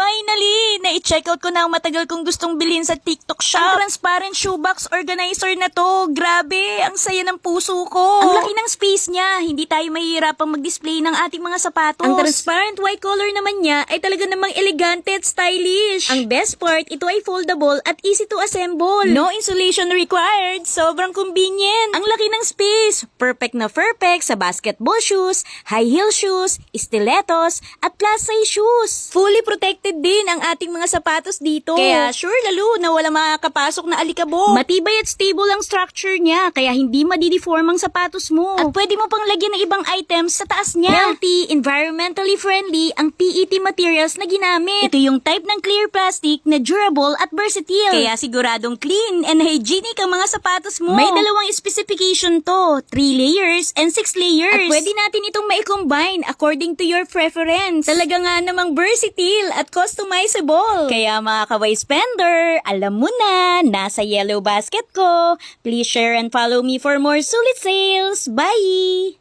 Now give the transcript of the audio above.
Finally! Na-check out ko na ang matagal kong gustong bilhin sa TikTok shop. Ang transparent shoebox organizer na to. Grabe, ang saya ng puso ko. Ang laki ng space niya. Hindi tayo mahihirapang mag-display ng ating mga sapatos. Ang transparent white color naman niya ay talaga namang elegante at stylish. Ang best part, ito ay foldable at easy to assemble. No insulation required. Sobrang convenient. Ang laki ng space. Perfect na perfect sa basketball shoes, high heel shoes, stilettos, at plus size shoes. Fully protected din ang ating mga sapatos dito. Kaya sure lalo na wala makakapasok na alikabok. Matibay at stable ang structure niya kaya hindi madideform ang sapatos mo. At pwede mo pang lagyan ng ibang items sa taas niya. Healthy, environmentally friendly ang PET materials na ginamit. Ito yung type ng clear plastic na durable at versatile. Kaya siguradong clean and hygienic ang mga sapatos mo. May dalawang specification to, 3 layers and 6 layers. At pwede natin itong mai-combine according to your preference. Talaga nga namang versatile at customizable. Kaya mga kaway spender, alam mo na, nasa yellow basket ko. Please share and follow me for more sulit sales. Bye!